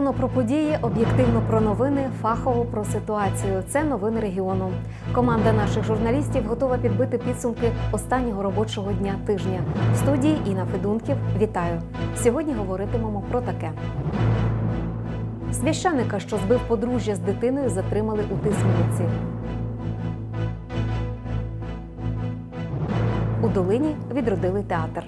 Оперативно про події, об'єктивно про новини, фахово про ситуацію. Це новини регіону. Команда наших журналістів готова підбити підсумки останнього робочого дня тижня. В студії Інна Федунків. Вітаю! Сьогодні говоритимемо про таке. Священника, що збив подружжя з дитиною, затримали у Тисмениці. У долині відродили театр.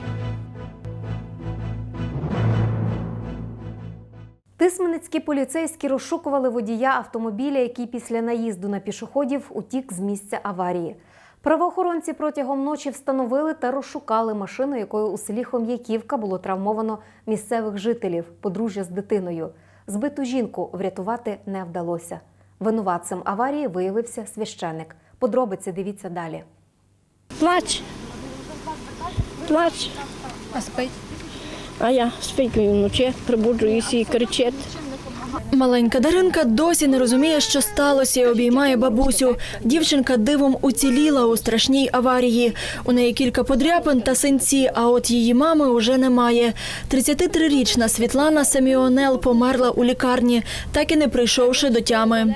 Тисменецькі поліцейські розшукували водія автомобіля, який після наїзду на пішоходів утік з місця аварії. Правоохоронці протягом ночі встановили та розшукали машину, якою у селі Хом'яківка було травмовано місцевих жителів, подружжя з дитиною. Збиту жінку врятувати не вдалося. Винуватцем аварії виявився священик. Подробиці дивіться далі. Плач. Плач. А спить? А я спить вночі, прибуджуюся і кричить. Маленька Даринка досі не розуміє, що сталося, і обіймає бабусю. Дівчинка дивом уціліла у страшній аварії. У неї кілька подряпин та синці, а от її мами уже немає. 33-річна Світлана Семіонел померла у лікарні, так і не прийшовши до тями.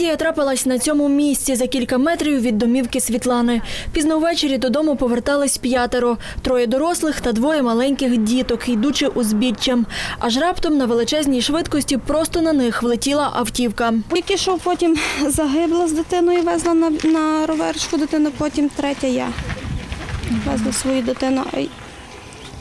Трагедія трапилась на цьому місці за кілька метрів від домівки Світлани. Пізно ввечері додому повертались п'ятеро, троє дорослих та двоє маленьких діток, йдучи узбіччям. Аж раптом на величезній швидкості просто на них влетіла автівка. Тільки що потім загибла з дитиною, везла на, на роверчку дитину, потім третя я. Везла свою дитину,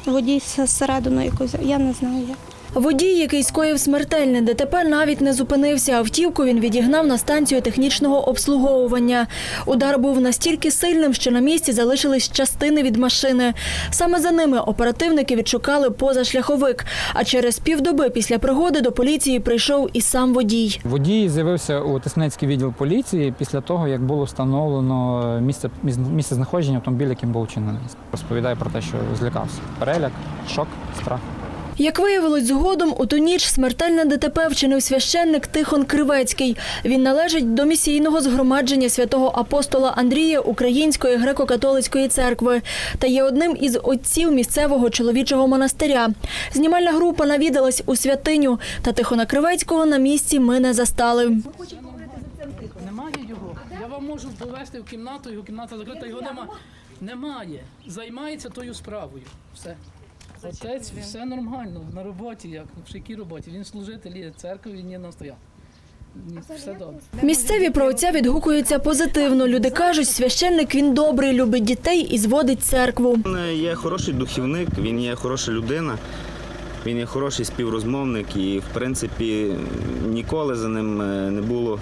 водій зсередину якось, я не знаю як. Водій, який скоїв смертельне ДТП, навіть не зупинився. Автівку він відігнав на станцію технічного обслуговування. Удар був настільки сильним, що на місці залишились частини від машини. Саме за ними оперативники відшукали позашляховик. А через півдоби після пригоди до поліції прийшов і сам водій. Водій з'явився у Тиснецький відділ поліції після того, як було встановлено місце, місце знаходження автомобіля, яким був вчинений. Розповідає про те, що злякався. Переляк, шок, страх. Як виявилось згодом, у ту ніч смертельне ДТП вчинив священник Тихон Кривецький. Він належить до місійного згромадження святого апостола Андрія Української греко-католицької церкви та є одним із отців місцевого чоловічого монастиря. Знімальна група навідалась у святиню, та Тихона Кривецького на місці ми не застали. Немає його. Я вам можу повести в кімнату, його кімната закрита, його нема. Немає. Займається тою справою. Все. Отець, все нормально, на роботі, як в якій роботі. Він служитель є церкви, він є настояв. Все добре. Місцеві про отця відгукуються позитивно. Люди кажуть, священник він добрий, любить дітей і зводить церкву. Він є хороший духівник, він є хороша людина, він є хороший співрозмовник і, в принципі, ніколи за ним е, не було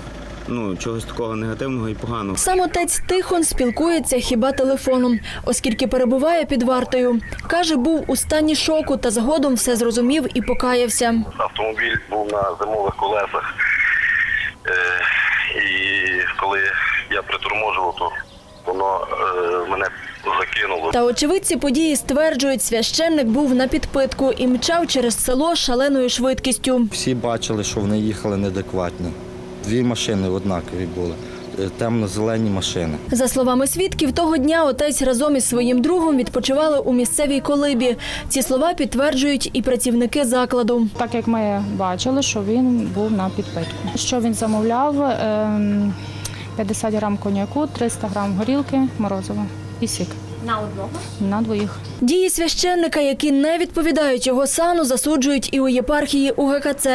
ну, чогось такого негативного і поганого. Сам отець Тихон спілкується хіба телефоном, оскільки перебуває під вартою. Каже, був у стані шоку та згодом все зрозумів і покаявся. автомобіль був на зимових колесах. Е, і коли я приторможував, то воно е, мене закинуло. Та очевидці події стверджують, священник був на підпитку і мчав через село шаленою швидкістю. Всі бачили, що вони їхали неадекватно. Дві машини однакові були, е, темно-зелені машини. За словами свідків, того дня отець разом із своїм другом відпочивали у місцевій колибі. Ці слова підтверджують і працівники закладу. Так як ми бачили, що він був на підпитку. Що він замовляв? Ем, 50 грам коньяку, 300 грам горілки, морозива і сік. На одного? На двоїх. Дії священника, які не відповідають його сану, засуджують і у єпархії УГКЦ.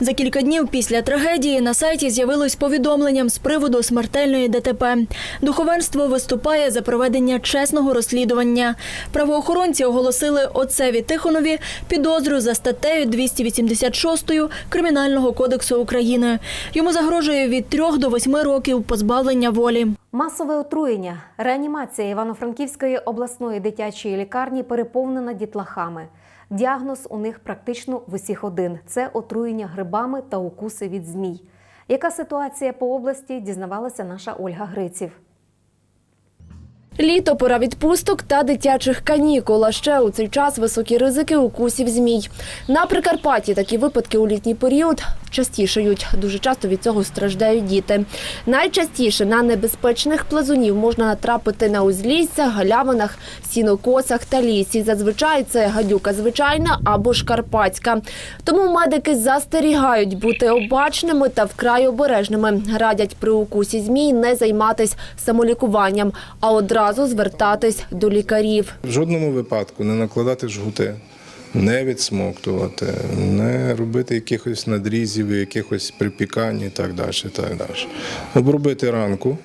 За кілька днів після трагедії на сайті з'явилось повідомленням з приводу смертельної ДТП. Духовенство виступає за проведення чесного розслідування. Правоохоронці оголосили отцеві Тихонові підозру за статтею 286 Кримінального кодексу України. Йому загрожує від 3 до 8 років позбавлення волі. Масове отруєння. Реанімація Івано-Франківської обласної дитячої лікарні переповнена дітлахами. Діагноз у них практично в усіх один: це отруєння грибами та укуси від змій. Яка ситуація по області дізнавалася наша Ольга Гриців. Літо, пора відпусток та дитячих канікул. А ще у цей час високі ризики укусів змій. На Прикарпатті такі випадки у літній період частішають. Дуже часто від цього страждають діти. Найчастіше на небезпечних плазунів можна натрапити на узліссях, галявинах, сінокосах та лісі. Зазвичай це гадюка звичайна або ж карпатська. Тому медики застерігають бути обачними та вкрай обережними. Радять при укусі змій не займатись самолікуванням, а одразу звертатись до лікарів. В жодному випадку не накладати жгути, не відсмоктувати, не робити якихось надрізів, якихось припікань і так далі. Так далі. Обробити ранку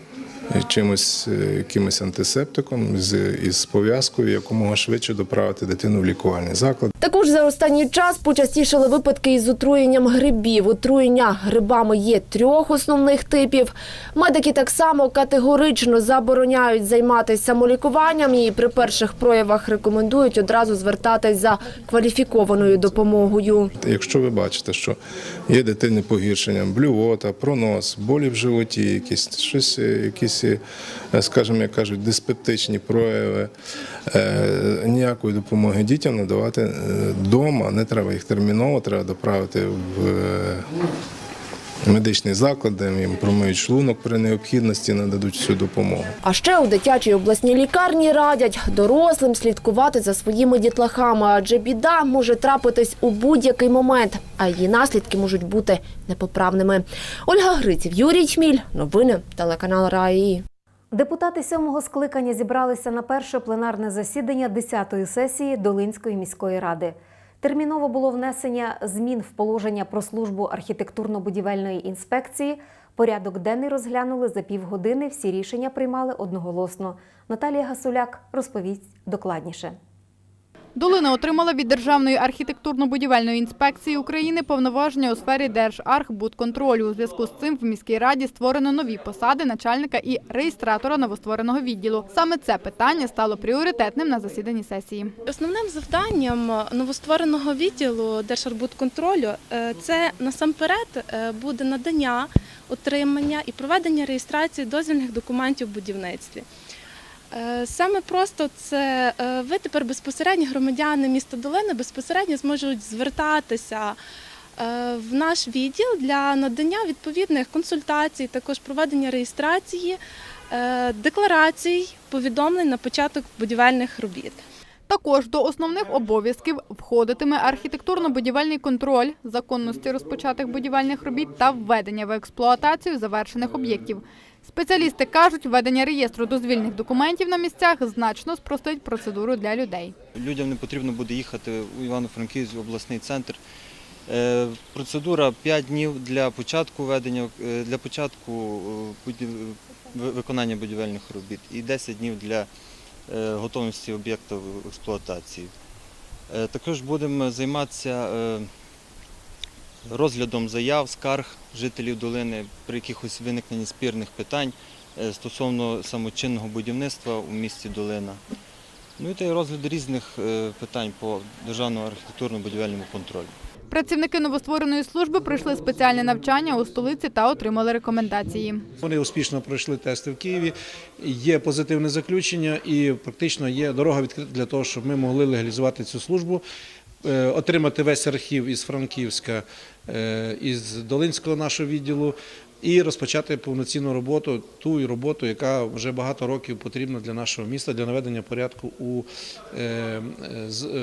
чимось, е, якимось антисептиком з, із пов'язкою, якомога швидше доправити дитину в лікувальний заклад. Також за останній час почастішали випадки із отруєнням грибів. Отруєння грибами є трьох основних типів. Медики так само категорично забороняють займатися самолікуванням і при перших проявах рекомендують одразу звертатись за кваліфікованою допомогою. Якщо ви бачите, що є дитини погіршення, блювота, пронос, болі в животі, якісь щось, е, якісь, е, скажімо, як кажуть, диспептичні прояви, е, ніякої допомоги дітям надавати вдома, не треба їх терміново, треба доправити в е, медичний заклад, де їм промиють шлунок при необхідності, нададуть всю допомогу. А ще у дитячій обласній лікарні радять дорослим слідкувати за своїми дітлахами, адже біда може трапитись у будь-який момент, а її наслідки можуть бути непоправними. Ольга Гриців, Юрій Чміль. Новини телеканал Раї. Депутати сьомого скликання зібралися на перше пленарне засідання 10-ї сесії Долинської міської ради. Терміново було внесення змін в положення про службу архітектурно-будівельної інспекції. Порядок денний розглянули за півгодини. Всі рішення приймали одноголосно. Наталія Гасуляк розповість докладніше. Долина отримала від Державної архітектурно-будівельної інспекції України повноваження у сфері Держархбудконтролю. У зв'язку з цим в міській раді створено нові посади начальника і реєстратора новоствореного відділу. Саме це питання стало пріоритетним на засіданні сесії. Основним завданням новоствореного відділу Держарбудконтролю е, це насамперед е, буде надання, отримання і проведення реєстрації дозвільних документів в будівництві. Е, Саме просто це е, ви тепер безпосередньо громадяни міста Долини безпосередньо зможуть звертатися е, в наш відділ для надання відповідних консультацій, також проведення реєстрації, декларацій, повідомлень на початок будівельних робіт. Також до основних обов'язків входитиме архітектурно-будівельний контроль законності розпочатих будівельних робіт та введення в експлуатацію завершених об'єктів. Спеціалісти кажуть, введення реєстру дозвільних документів на місцях значно спростить процедуру для людей. Людям не потрібно буде їхати у Івано-Франківськ обласний центр. Е, Процедура 5 днів для початку ведення, е, для початку е, виконання будівельних робіт і 10 днів для готовності об'єкта в експлуатації. Також будемо займатися розглядом заяв, скарг жителів долини при якихось виникненні спірних питань е, стосовно самочинного будівництва у місті Долина. Ну і та й розгляд різних е, питань по державному архітектурно-будівельному контролю. Працівники новоствореної служби пройшли спеціальне навчання у столиці та отримали рекомендації. Вони успішно пройшли тести в Києві. Є позитивне заключення і практично є дорога відкрита для того, щоб ми могли легалізувати цю службу, отримати весь архів із Франківська, е, із Долинського нашого відділу. І розпочати повноцінну роботу, ту роботу, яка вже багато років потрібна для нашого міста для наведення порядку у е,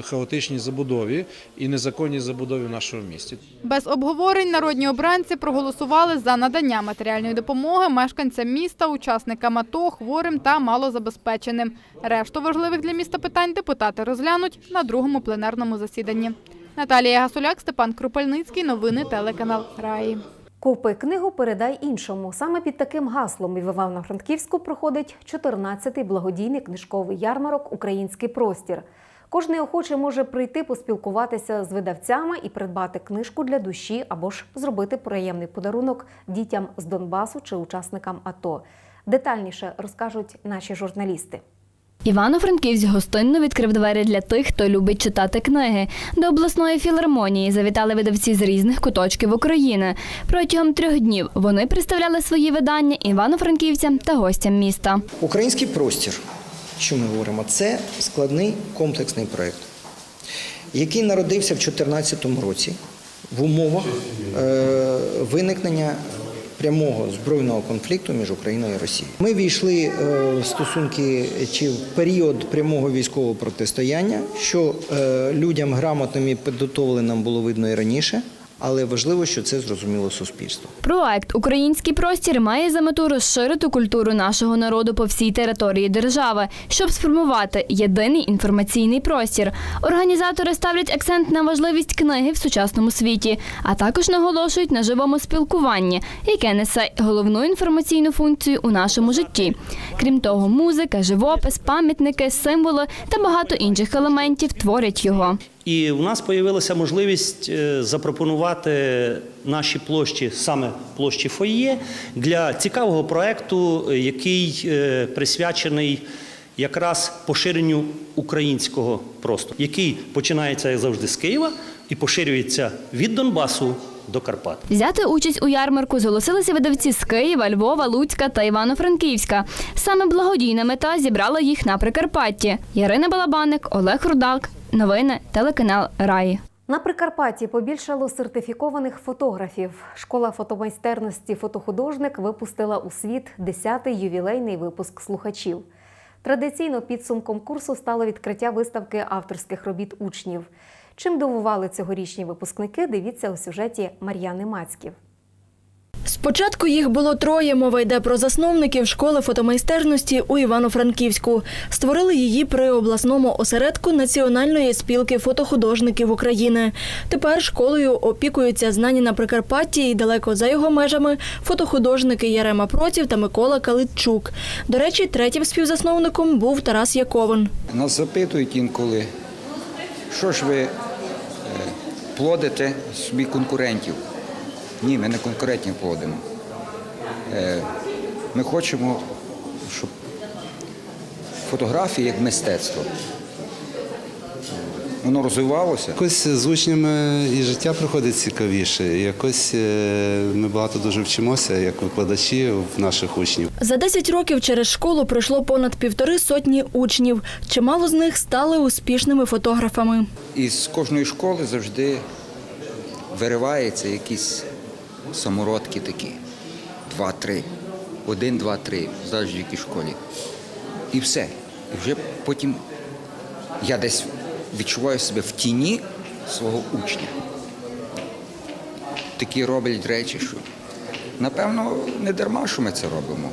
хаотичній забудові і незаконній забудові в нашому місті. Без обговорень народні обранці проголосували за надання матеріальної допомоги мешканцям міста, учасникам АТО, хворим та малозабезпеченим. Решту важливих для міста питань депутати розглянуть на другому пленарному засіданні. Наталія Гасуляк, Степан Крупельницький. Новини телеканал Раї. Купи книгу, передай іншому. Саме під таким гаслом і в Івано-Франківську проходить 14-й благодійний книжковий ярмарок Український простір. Кожний охочий може прийти поспілкуватися з видавцями і придбати книжку для душі або ж зробити приємний подарунок дітям з Донбасу чи учасникам АТО. Детальніше розкажуть наші журналісти. Івано-Франківськ гостинно відкрив двері для тих, хто любить читати книги. До обласної філармонії завітали видавці з різних куточків України. Протягом трьох днів вони представляли свої видання івано-франківцям та гостям міста. Український простір що ми говоримо? Це складний комплексний проєкт, який народився в 2014 році в умовах е, виникнення прямого збройного конфлікту між Україною і Росією. Ми війшли е, в стосунки чи в період прямого військового протистояння, що е, людям грамотним і підготовленим було видно і раніше, але важливо, що це зрозуміло суспільство. Проект Український простір має за мету розширити культуру нашого народу по всій території держави, щоб сформувати єдиний інформаційний простір. Організатори ставлять акцент на важливість книги в сучасному світі, а також наголошують на живому спілкуванні, яке несе головну інформаційну функцію у нашому житті. Крім того, музика, живопис, пам'ятники, символи та багато інших елементів творять його. І у нас з'явилася можливість е, запропонувати наші площі, саме площі фоє, для цікавого проєкту, е, який е, присвячений якраз поширенню українського простору, який починається як завжди з Києва і поширюється від Донбасу до Карпат. Взяти участь у ярмарку зголосилися видавці з Києва, Львова, Луцька та Івано-Франківська. Саме благодійна мета зібрала їх на Прикарпатті. Ярина Балабаник, Олег Рудак. Новини телеканал Раї. На Прикарпатті побільшало сертифікованих фотографів. Школа фотомайстерності фотохудожник випустила у світ 10-й ювілейний випуск слухачів. Традиційно підсумком курсу стало відкриття виставки авторських робіт учнів. Чим дивували цьогорічні випускники, дивіться у сюжеті Мар'яни Мацьків. Спочатку їх було троє. Мова йде про засновників школи фотомайстерності у Івано-Франківську. Створили її при обласному осередку Національної спілки фотохудожників України. Тепер школою опікуються знані на Прикарпатті і далеко за його межами фотохудожники Ярема Протів та Микола Калитчук. До речі, третім співзасновником був Тарас Яковин. Нас запитують інколи, що ж ви е, плодите собі конкурентів. Ні, ми не конкурентів плодимо. Е, Ми хочемо, щоб фотографія як мистецтво. Воно розвивалося. Якось з учнями і життя проходить цікавіше. Якось е, ми багато дуже вчимося як викладачі в наших учнів. За 10 років через школу пройшло понад півтори сотні учнів. Чимало з них стали успішними фотографами. І з кожної школи завжди виривається якісь самородки такі. Два-три. Один, два, три, залежить в якій школі. І все. І вже потім я десь відчуваю себе в тіні свого учня. Такі роблять речі, що напевно не дарма, що ми це робимо.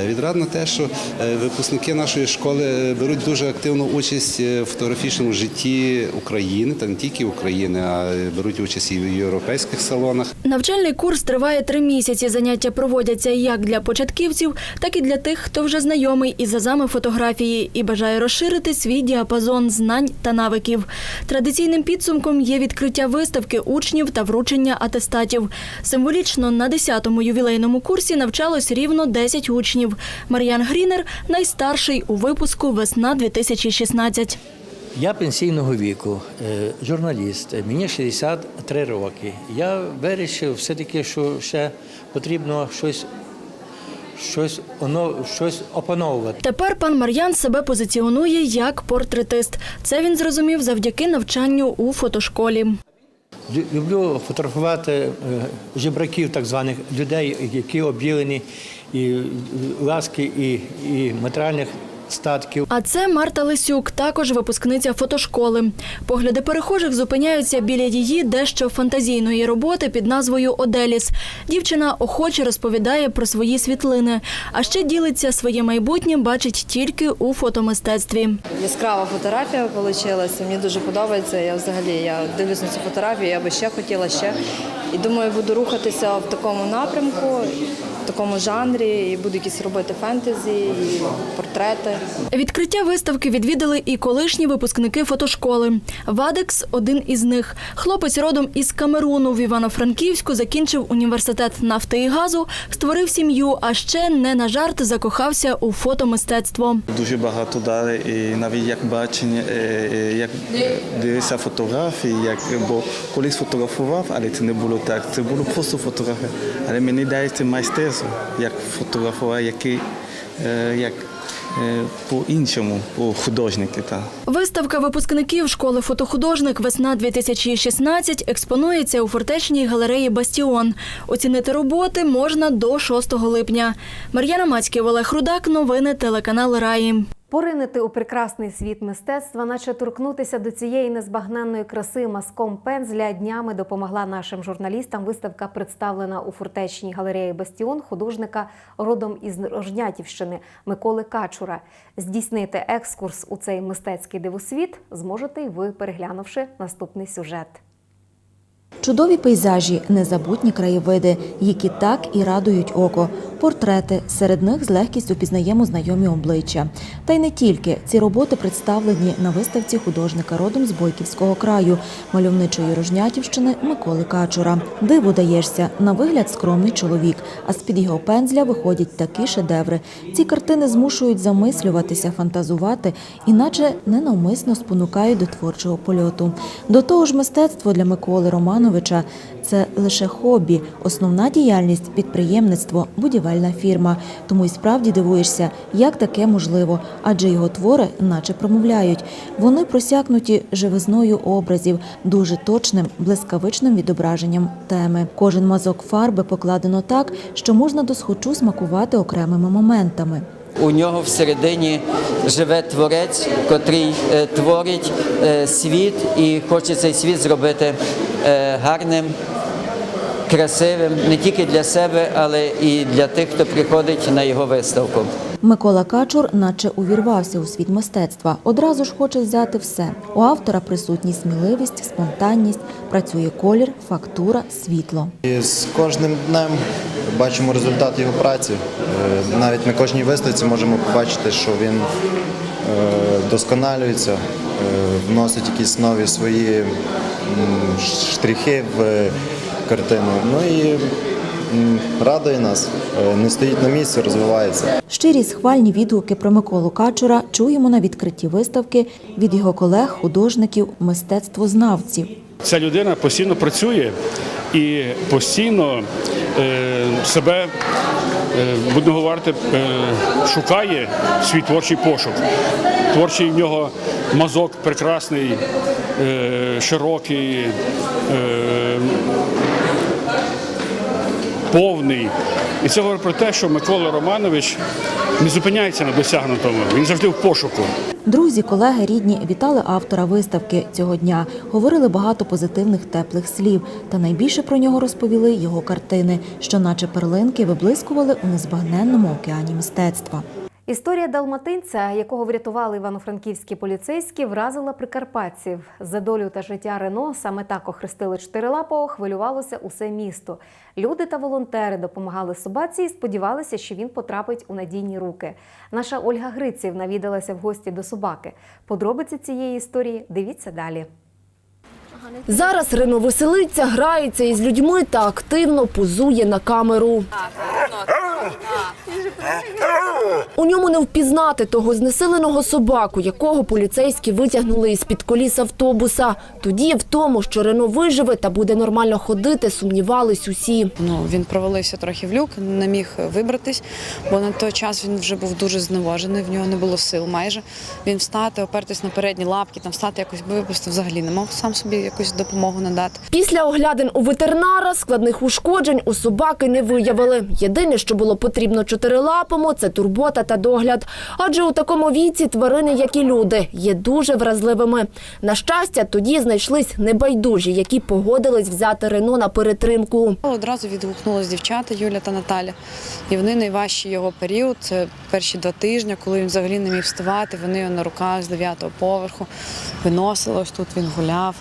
Е, Відрадно те, що е, випускники нашої школи е, беруть дуже активну участь в фотографічному житті України, та не тільки України, а беруть участь і в європейських салонах. Навчальний курс триває три місяці. Заняття проводяться як для початківців, так і для тих, хто вже знайомий із азами фотографії і бажає розширити свій діапазон знань та навиків. Традиційним підсумком є відкриття виставки учнів та вручення атестатів. Символічно на 10-му ювілейному курсі навчалось рівно 10 учнів. Мар'ян Грінер найстарший у випуску весна 2016. Я пенсійного віку, е, журналіст, мені 63 роки. Я вирішив все-таки, що ще потрібно щось, щось, оно- щось опановувати. Тепер пан Мар'ян себе позиціонує як портретист. Це він зрозумів завдяки навчанню у фотошколі. Люблю фотографувати е, жебраків, так званих людей, які обділені і ласки, і, і матеріальних статків. А це Марта Лисюк, також випускниця фотошколи. Погляди перехожих зупиняються біля її дещо фантазійної роботи під назвою Оделіс. Дівчина охоче розповідає про свої світлини, а ще ділиться своє майбутнє, бачить тільки у фотомистецтві. Яскрава фотографія вийшла. Мені дуже подобається. Я взагалі я дивлюсь на цю фотографію, я би ще хотіла ще. І думаю, буду рухатися в такому напрямку, в такому жанрі, і буду якісь робити фентезі, і портрети. Відкриття виставки відвідали і колишні випускники фотошколи. Вадекс один із них. Хлопець родом із Камеруну в Івано-Франківську закінчив університет нафти і газу, створив сім'ю, а ще не на жарт закохався у фотомистецтво. Дуже багато дали, і навіть як бачення, е, е, як дивився фотографії, як бо колись фотографував, але це не було так. Це було просто фотографія. Але мені дається майстерство, як фотографувати, який, е, як е, по-іншому, по художники. Та. Виставка випускників школи фотохудожник Весна 2016 експонується у фортечній галереї Бастіон. Оцінити роботи можна до 6 липня. Мар'яна Мацьків, Олег Рудак. Новини телеканал Раї. Поринити у прекрасний світ мистецтва, наче торкнутися до цієї незбагненної краси маском пензля днями допомогла нашим журналістам. Виставка представлена у фортечній галереї Бастіон художника родом із Рожнятівщини Миколи Качура. Здійснити екскурс у цей мистецький дивосвіт зможете й ви, переглянувши наступний сюжет. Чудові пейзажі, незабутні краєвиди, які так і радують око. Портрети, серед них з легкістю пізнаємо знайомі обличчя. Та й не тільки ці роботи представлені на виставці художника родом з Бойківського краю, мальовничої Рожнятівщини Миколи Качура. Диву даєшся, на вигляд скромний чоловік, а з-під його пензля виходять такі шедеври. Ці картини змушують замислюватися, фантазувати, іначе ненавмисно спонукають до творчого польоту. До того ж, мистецтво для Миколи Романовича це лише хобі, основна діяльність підприємництво, будівельна фірма. Тому й справді дивуєшся, як таке можливо, адже його твори наче промовляють. Вони просякнуті живизною образів, дуже точним, блискавичним відображенням теми. Кожен мазок фарби покладено так, що можна досхочу смакувати окремими моментами. У нього всередині живе творець, котрий е, творить е, світ і хоче цей світ зробити е, гарним, красивим не тільки для себе, але і для тих, хто приходить на його виставку. Микола Качур, наче увірвався у світ мистецтва. Одразу ж хоче взяти все. У автора присутні сміливість, спонтанність, працює колір, фактура, світло. І з кожним днем бачимо результат його праці. Е, Навіть на кожній виставці можемо побачити, що він е, досконалюється, е, вносить якісь нові свої штрихи в картину. Ну і радує нас, Е, не стоїть на місці, розвивається. Щирі схвальні відгуки про Миколу Качура чуємо на відкритті виставки від його колег, художників, мистецтвознавців. Ця людина постійно працює і постійно е, себе, е, будемо говорити, шукає свій творчий пошук. Творчий в нього мазок прекрасний, широкий, повний. І це говорить про те, що Микола Романович не зупиняється на досягнутому, він завжди в пошуку. Друзі, колеги, рідні вітали автора виставки цього дня. Говорили багато позитивних теплих слів. Та найбільше про нього розповіли його картини, що, наче перлинки, виблискували у незбагненному океані мистецтва. Історія далматинця, якого врятували івано-франківські поліцейські, вразила прикарпатців. За долю та життя Рено саме так охрестили чотирилапого, хвилювалося усе місто. Люди та волонтери допомагали собаці і сподівалися, що він потрапить у надійні руки. Наша Ольга Гриців навідалася в гості до собаки. Подробиці цієї історії дивіться далі. Зараз Рено веселиться, грається із людьми та активно позує на камеру. У ньому не впізнати того знесиленого собаку, якого поліцейські витягнули із-під коліс автобуса. Тоді в тому, що Рено виживе та буде нормально ходити, сумнівались усі. Ну, він провалився трохи в люк, не міг вибратись, бо на той час він вже був дуже зневажений, в нього не було сил майже. Він встати, опертись на передні лапки, там встати якось випусти взагалі не мог сам собі якусь допомогу надати. Після оглядин у ветеринара складних ушкоджень у собаки не виявили. Єдине, що було потрібно чотирилапому, це турбота та догляд. Адже у такому віці тварини, як і люди, є дуже вразливими. На щастя, тоді знайшлись небайдужі, які погодились взяти Рено на перетримку. Одразу відгукнулись дівчата Юля та Наталя. І вони найважчий його період, це перші два тижні, коли він взагалі не міг вставати. Вони його на руках з дев'ятого поверху виносили. Ось тут він гуляв.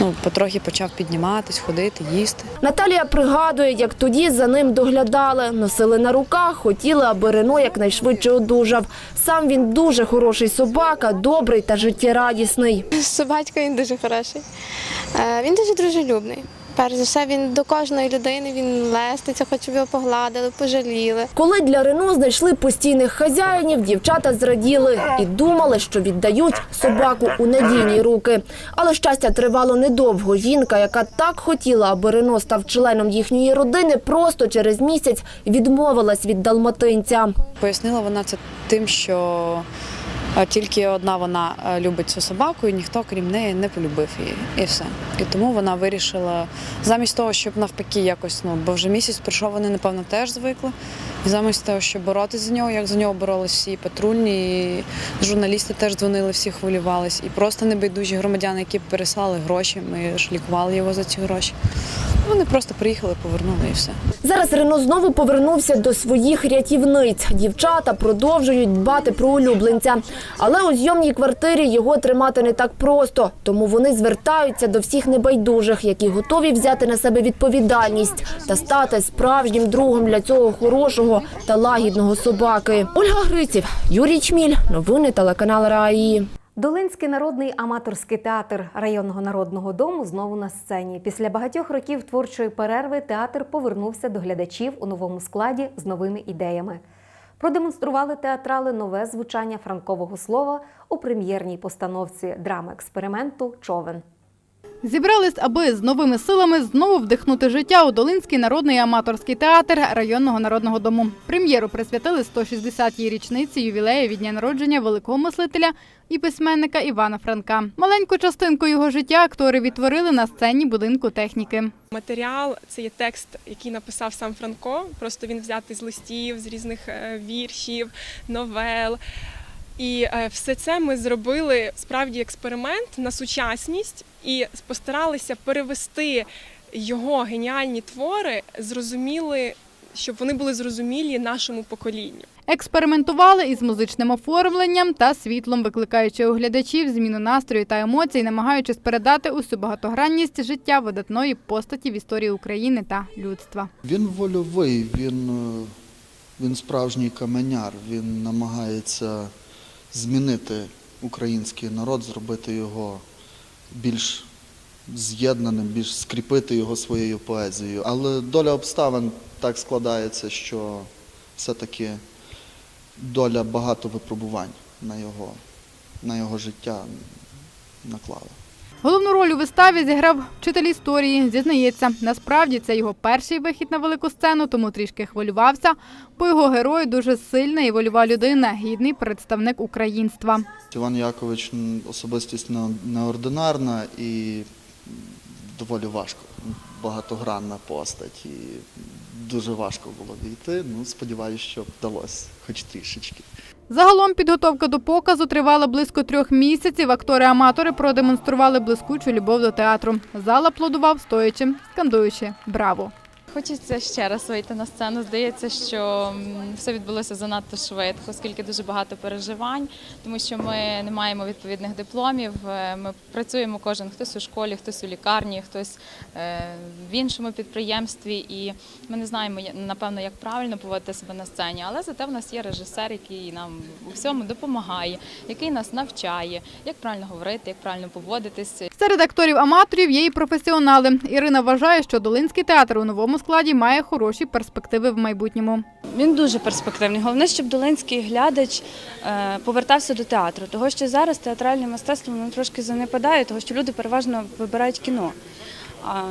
Ну, потрохи почав підніматись, ходити, їсти. Наталія пригадує, як тоді за ним доглядали, носили на руках, хотіли, аби Рено якнайшвидше одужав. Сам він дуже хороший собака, добрий та життєрадісний. Собачка він дуже хороший. Е, Він дуже дружелюбний. Перш за все, він до кожної людини він леститься, хоч щоб його погладили, пожаліли. Коли для Рено знайшли постійних хазяїнів, дівчата зраділи і думали, що віддають собаку у надійні руки. Але щастя тривало недовго. Жінка, яка так хотіла, аби Рено став членом їхньої родини, просто через місяць відмовилась від далматинця. Пояснила вона це тим, що тільки одна вона е, любить цю собаку, і ніхто крім неї не полюбив її. І все. І тому вона вирішила, замість того, щоб навпаки якось, ну бо вже місяць пройшов, вони напевно теж звикли. І замість того, щоб боротися за нього, як за нього боролись всі патрульні, і журналісти теж дзвонили, всі хвилювались. І просто небайдужі громадяни, які переслали гроші, ми ж лікували його за ці гроші. Вони просто приїхали, повернули і все. Зараз Рено знову повернувся до своїх рятівниць. Дівчата продовжують дбати про улюбленця. Але у зйомній квартирі його тримати не так просто. Тому вони звертаються до всіх небайдужих, які готові взяти на себе відповідальність та стати справжнім другом для цього хорошого та лагідного собаки. Ольга Гриців, Юрій Чміль. Новини телеканал Раї. Долинський народний аматорський театр районного народного дому знову на сцені. Після багатьох років творчої перерви театр повернувся до глядачів у новому складі з новими ідеями. Продемонстрували театрали нове звучання франкового слова у прем'єрній постановці драми експерименту Човен. Зібрались, аби з новими силами знову вдихнути життя у Долинський народний аматорський театр районного народного дому. Прем'єру присвятили 160-й річниці ювілею від дня народження великого мислителя і письменника Івана Франка. Маленьку частинку його життя актори відтворили на сцені будинку техніки. Матеріал це є текст, який написав сам Франко. Просто він взятий з листів, з різних е, віршів, новел. І е, все це ми зробили справді експеримент на сучасність і постаралися перевести його геніальні твори, зрозуміли, щоб вони були зрозумілі нашому поколінню. Експериментували із музичним оформленням та світлом, викликаючи у глядачів зміну настрою та емоцій, намагаючись передати усю багатогранність життя видатної постаті в історії України та людства. Він вольовий, він, е, він справжній каменяр, він намагається змінити український народ, зробити його більш з'єднаним, більш скріпити його своєю поезією. Але доля обставин так складається, що все-таки доля багато випробувань на його, на його життя наклала. Головну роль у виставі зіграв вчитель історії. Зізнається, насправді це його перший вихід на велику сцену, тому трішки хвилювався, бо його герой дуже сильна і вольова людина, гідний представник українства. Іван Якович особистість неординарна і доволі важко. Багатогранна постать. І дуже важко було війти. Ну, сподіваюся, що вдалося хоч трішечки. Загалом підготовка до показу тривала близько трьох місяців. Актори-аматори продемонстрували блискучу любов до театру. Зал аплодував стоячи, скандуючи Браво! Хочеться ще раз вийти на сцену. Здається, що все відбулося занадто швидко, оскільки дуже багато переживань, тому що ми не маємо відповідних дипломів. Е, Ми працюємо кожен хтось у школі, хтось у лікарні, хтось е, в іншому підприємстві, і ми не знаємо напевно, як правильно поводити себе на сцені. Але зате в нас є режисер, який нам у всьому допомагає, який нас навчає, як правильно говорити, як правильно поводитись. Серед акторів-аматорів є і професіонали. Ірина вважає, що Долинський театр у новому складі має хороші перспективи в майбутньому. Він дуже перспективний. Головне, щоб долинський глядач е, повертався до театру. Того, що зараз театральне мистецтво воно трошки занепадає, тому що люди переважно вибирають кіно. А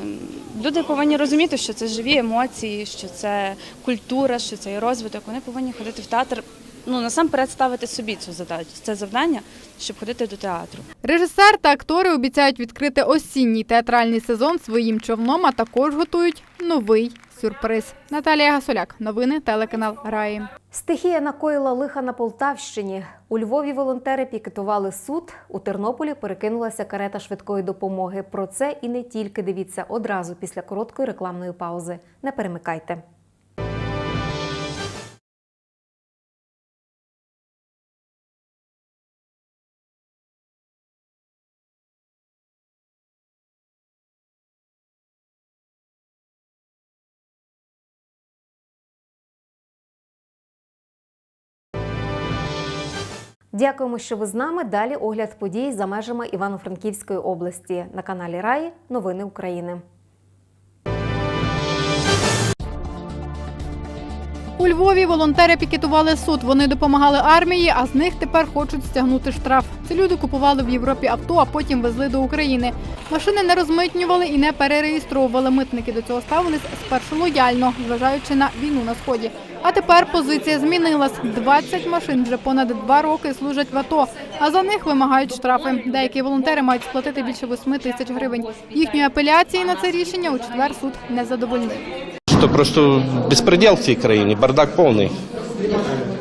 люди повинні розуміти, що це живі емоції, що це культура, що це розвиток. Вони повинні ходити в театр. Ну насамперед ставити собі цю задачу, це завдання, щоб ходити до театру. Режисер та актори обіцяють відкрити осінній театральний сезон своїм човном, а також готують новий сюрприз. Наталія Гасоляк, новини, телеканал Раї. Стихія накоїла лиха на Полтавщині. У Львові волонтери пікетували суд. У Тернополі перекинулася карета швидкої допомоги. Про це і не тільки дивіться одразу після короткої рекламної паузи. Не перемикайте. Дякуємо, що ви з нами. Далі огляд подій за межами Івано-Франківської області на каналі Раї Новини України. У Львові волонтери пікетували суд. Вони допомагали армії, а з них тепер хочуть стягнути штраф. Ці люди купували в Європі авто, а потім везли до України. Машини не розмитнювали і не перереєстровували. Митники до цього ставились спершу лояльно, зважаючи на війну на сході. А тепер позиція змінилась. 20 машин вже понад два роки служать в АТО, а за них вимагають штрафи. Деякі волонтери мають сплатити більше 8 тисяч гривень. Їхньої апеляції на це рішення у четвер суд не задовольнив. Що просто безпреділ в цій країні, бардак повний.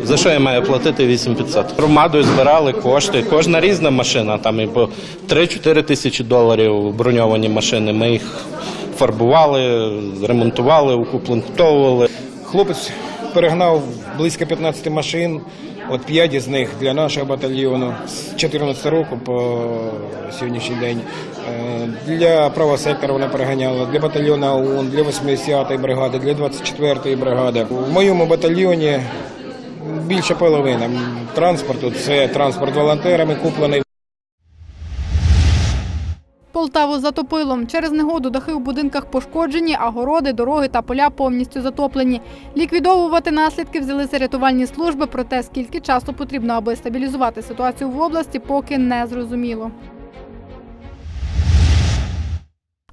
За що я маю платити 8500? Громадою збирали кошти. Кожна різна машина, там і по 3-4 тисячі доларів броньовані машини. Ми їх фарбували, ремонтували, укомплектовували. Хлопець перегнав близько 15 машин. От п'ять із них для нашого батальйону з 14 року по сьогоднішній день. Е, Для правого сектора вона переганяла, для батальйону ОУН, для 80-ї бригади, для 24-ї бригади. В моєму батальйоні більше половина транспорту це транспорт волонтерами куплений. Полтаву затопило. Через негоду дахи у будинках пошкоджені, а городи, дороги та поля повністю затоплені. Ліквідовувати наслідки взялися рятувальні служби, проте скільки часу потрібно, аби стабілізувати ситуацію в області, поки не зрозуміло.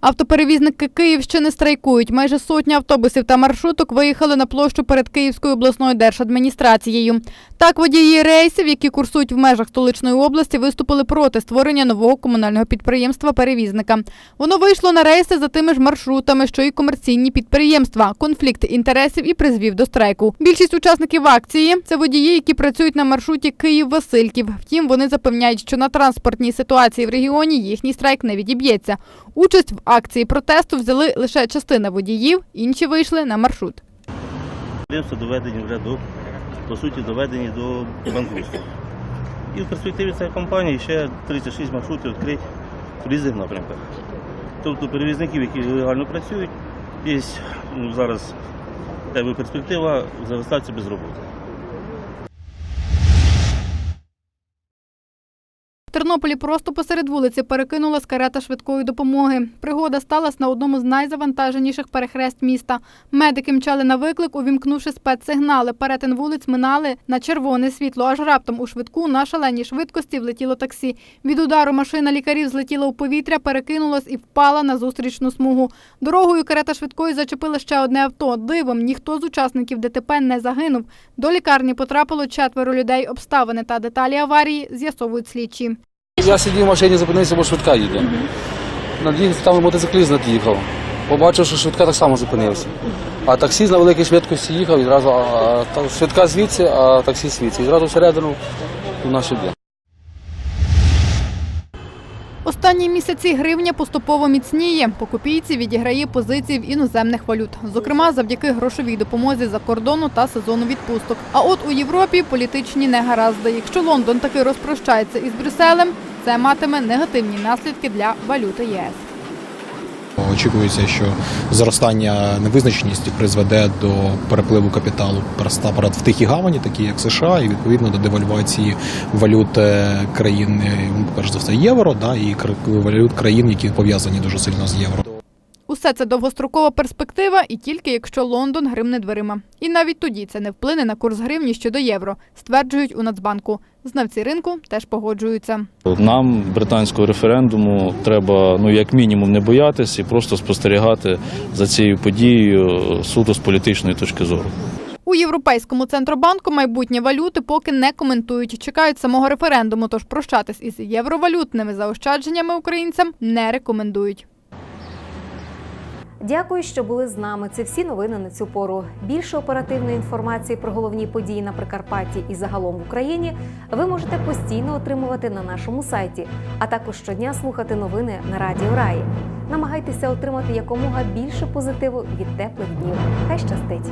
Автоперевізники Київщини страйкують. Майже сотня автобусів та маршруток виїхали на площу перед Київською обласною держадміністрацією. Так, водії рейсів, які курсують в межах столичної області, виступили проти створення нового комунального підприємства перевізника. Воно вийшло на рейси за тими ж маршрутами, що й комерційні підприємства. Конфлікт інтересів і призвів до страйку. Більшість учасників акції це водії, які працюють на маршруті Київ-Васильків. Втім, вони запевняють, що на транспортній ситуації в регіоні їхній страйк не відіб'ється. Участь в акції протесту взяли лише частина водіїв, інші вийшли на маршрут. Доведені вже до, по суті, доведені до банкрутства. І в перспективі цієї компанії ще 36 маршрутів відкрить в різних напрямках. Тобто перевізників, які легально працюють, є ну, зараз перспектива залишатися без роботи. Тернополі просто посеред вулиці перекинулась карета швидкої допомоги. Пригода сталася на одному з найзавантаженіших перехрест міста. Медики мчали на виклик, увімкнувши спецсигнали. Перетин вулиць минали на червоне світло. Аж раптом у швидку на шаленій швидкості влетіло таксі. Від удару машина лікарів злетіла у повітря, перекинулась і впала на зустрічну смугу. Дорогою карета швидкої зачепила ще одне авто. Дивом ніхто з учасників ДТП не загинув. До лікарні потрапило четверо людей. Обставини та деталі аварії з'ясовують слідчі. Я сидів в машині, зупинився, бо швидка їде. Надіюсь, там мотоцикліст над'їхав. Побачив, що швидка так само зупинився. А таксі на великій швидкості їхав, і зразу а, а, та швидка звідси, а таксі звідси. І зразу всередину в наш об'єкт. Останні місяці гривня поступово міцніє. По копійці відіграє позиції в іноземних валют, зокрема завдяки грошовій допомозі за кордону та сезону відпусток. А от у Європі політичні негаразди. Якщо Лондон таки розпрощається із Брюсселем, це матиме негативні наслідки для валюти ЄС. Очікується, що зростання невизначеності призведе до перепливу капіталу насамперед в тихі гавані, такі як США, і відповідно до девальвації валют країн, перш за все, євро, да, і валют країн, які пов'язані дуже сильно з євро. Усе це довгострокова перспектива, і тільки якщо Лондон гримне дверима. І навіть тоді це не вплине на курс гривні щодо євро, стверджують у Нацбанку. Знавці ринку теж погоджуються. Нам британського референдуму треба ну як мінімум не боятися і просто спостерігати за цією подією суто з політичної точки зору. У Європейському центробанку майбутнє валюти поки не коментують. Чекають самого референдуму, тож прощатись із євровалютними заощадженнями українцям не рекомендують. Дякую, що були з нами. Це всі новини на цю пору. Більше оперативної інформації про головні події на Прикарпатті і загалом в Україні ви можете постійно отримувати на нашому сайті, а також щодня слухати новини на Радіо Раї. Намагайтеся отримати якомога більше позитиву від теплих днів. Хай щастить!